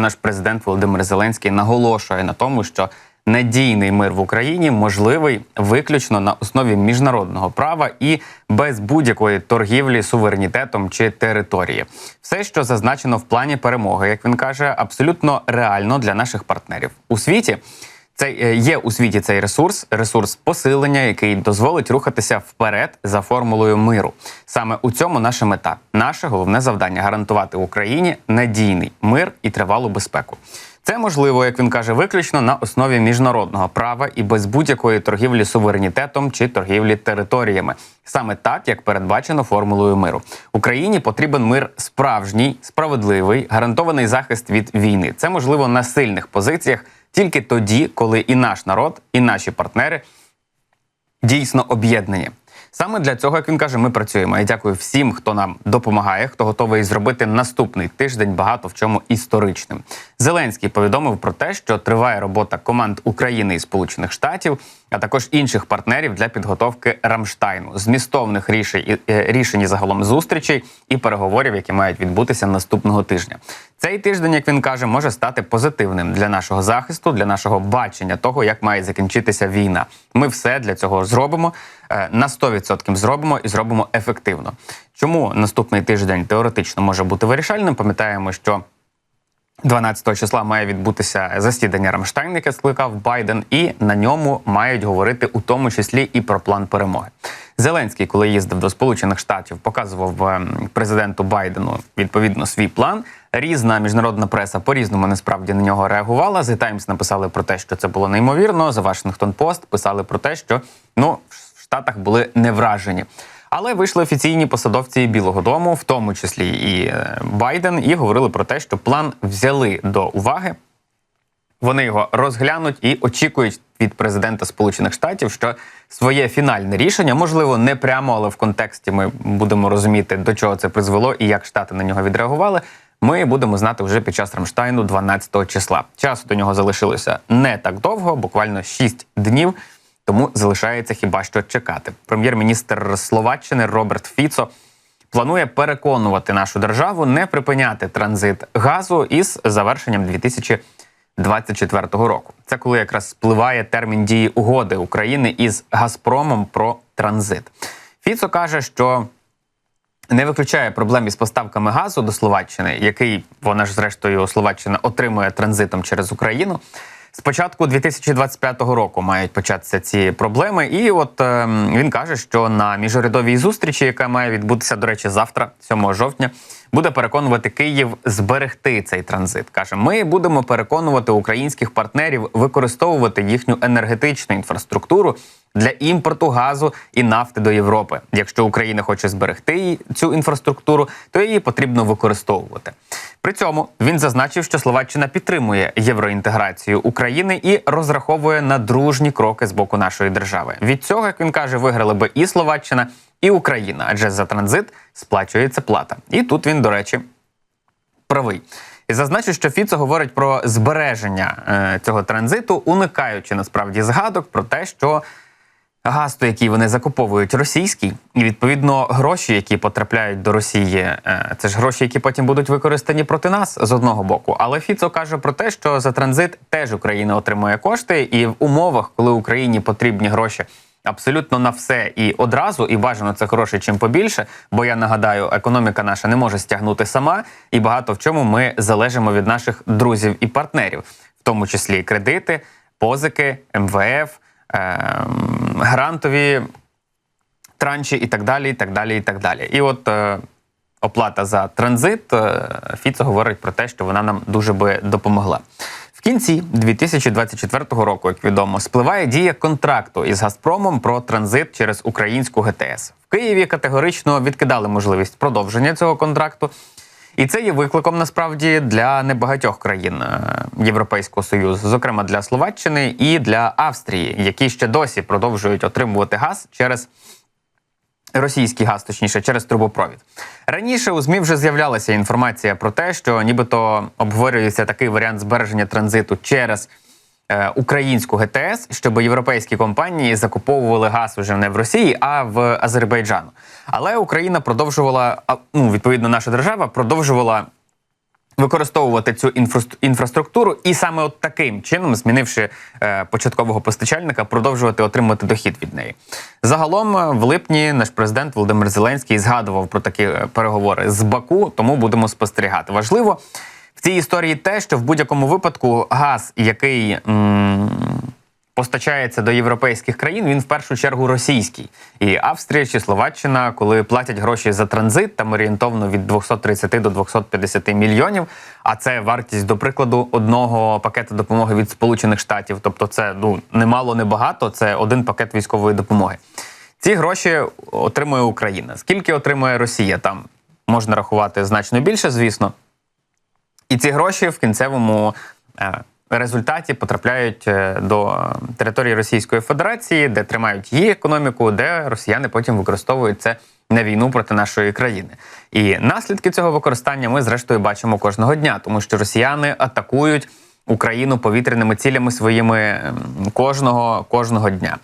Наш президент Володимир Зеленський наголошує на тому, що надійний мир в Україні можливий виключно на основі міжнародного права і без будь-якої торгівлі суверенітетом чи території. Все, що зазначено в плані перемоги, як він каже, абсолютно реально для наших партнерів у світі. Це е, є у світі цей ресурс, ресурс посилення, який дозволить рухатися вперед за формулою миру. Саме у цьому наша мета, наше головне завдання гарантувати Україні надійний мир і тривалу безпеку. Це можливо, як він каже, виключно на основі міжнародного права і без будь-якої торгівлі суверенітетом чи торгівлі територіями. Саме так, як передбачено формулою миру. Україні потрібен мир справжній, справедливий, гарантований захист від війни. Це можливо на сильних позиціях тільки тоді, коли і наш народ, і наші партнери дійсно об'єднані. Саме для цього, як він каже, ми працюємо. Я дякую всім, хто нам допомагає, хто готовий зробити наступний тиждень багато в чому історичним. Зеленський повідомив про те, що триває робота команд України і Сполучених Штатів, а також інших партнерів для підготовки Рамштайну, змістовних рішень е, рішень загалом зустрічей і переговорів, які мають відбутися наступного тижня. Цей тиждень, як він каже, може стати позитивним для нашого захисту, для нашого бачення того, як має закінчитися війна. Ми все для цього зробимо е, на 100% зробимо і зробимо ефективно. Чому наступний тиждень теоретично може бути вирішальним? Пам'ятаємо, що 12 числа має відбутися засідання Рамштайн, яке скликав Байден, і на ньому мають говорити у тому числі і про план перемоги. Зеленський, коли їздив до Сполучених Штатів, показував ем, президенту Байдену відповідно свій план. Різна міжнародна преса по-різному насправді на нього реагувала. The Times написали про те, що це було неймовірно. The Washington Post писали про те, що ну в Штатах були не вражені. Але вийшли офіційні посадовці Білого Дому, в тому числі і е, Байден, і говорили про те, що план взяли до уваги. Вони його розглянуть і очікують від президента Сполучених Штатів, що своє фінальне рішення, можливо, не прямо, але в контексті ми будемо розуміти, до чого це призвело і як штати на нього відреагували. Ми будемо знати вже під час Рамштайну 12 числа. Часу до нього залишилося не так довго, буквально 6 днів. Тому залишається хіба що чекати. Прем'єр-міністр Словаччини Роберт Фіцо планує переконувати нашу державу не припиняти транзит газу із завершенням 2024 року. Це коли якраз спливає термін дії угоди України із Газпромом про транзит. Фіцо каже, що не виключає проблем із поставками газу до Словаччини, який вона ж зрештою Словаччина отримує транзитом через Україну. З початку 2025 року мають початися ці проблеми, і от е, він каже, що на міжурядовій зустрічі, яка має відбутися, до речі, завтра, 7 жовтня, буде переконувати Київ зберегти цей транзит. каже: ми будемо переконувати українських партнерів використовувати їхню енергетичну інфраструктуру для імпорту газу і нафти до Європи. Якщо Україна хоче зберегти цю інфраструктуру, то її потрібно використовувати. При цьому він зазначив, що Словаччина підтримує євроінтеграцію України і розраховує на дружні кроки з боку нашої держави. Від цього, як він каже, виграли би і Словаччина, і Україна, адже за транзит сплачується плата. І тут він, до речі, правий. І зазначу, що Фіцо говорить про збереження е, цього транзиту, уникаючи насправді згадок про те, що газ, який вони закуповують, російський, і відповідно гроші, які потрапляють до Росії, е, це ж гроші, які потім будуть використані проти нас з одного боку. Але Фіцо каже про те, що за транзит теж Україна отримує кошти, і в умовах, коли Україні потрібні гроші. Абсолютно на все і одразу, і бажано це грошей чим побільше. Бо я нагадаю, економіка наша не може стягнути сама, і багато в чому ми залежимо від наших друзів і партнерів, в тому числі кредити, позики, МВФ, грантові транші і так далі. І так далі, і так далі. І от е, оплата за транзит е, Фіцо говорить про те, що вона нам дуже би допомогла. В кінці 2024 року, як відомо, спливає дія контракту із Газпромом про транзит через українську ГТС. В Києві категорично відкидали можливість продовження цього контракту. І це є викликом насправді для небагатьох країн е, Європейського союзу, зокрема для Словаччини і для Австрії, які ще досі продовжують отримувати газ через російський газ, точніше, через трубопровід. Раніше у ЗМІ вже з'являлася інформація про те, що нібито обговорюється такий варіант збереження транзиту через українську ГТС, щоб європейські компанії закуповували газ уже не в Росії, а в Азербайджану. Але Україна продовжувала, ну відповідно, наша держава продовжувала використовувати цю інфраструк- інфраструктуру і саме от таким чином, змінивши е, початкового постачальника, продовжувати отримувати дохід від неї. Загалом, е, в липні наш президент Володимир Зеленський згадував про такі е, переговори з Баку, тому будемо спостерігати. Важливо цій історії те, що в будь-якому випадку газ, який м, постачається до європейських країн, він в першу чергу російський. І Австрія чи Словаччина, коли платять гроші за транзит, там орієнтовно від 230 до 250 мільйонів. А це вартість, до прикладу, одного пакету допомоги від Сполучених Штатів. Тобто, це ну немало, не багато. Це один пакет військової допомоги. Ці гроші отримує Україна. Скільки отримує Росія? Там можна рахувати значно більше, звісно. І ці гроші в кінцевому е, результаті потрапляють е, до території Російської Федерації, де тримають її економіку, де росіяни потім використовують це на війну проти нашої країни. І наслідки цього використання ми зрештою бачимо кожного дня, тому що росіяни атакують Україну повітряними цілями своїми кожного, кожного дня.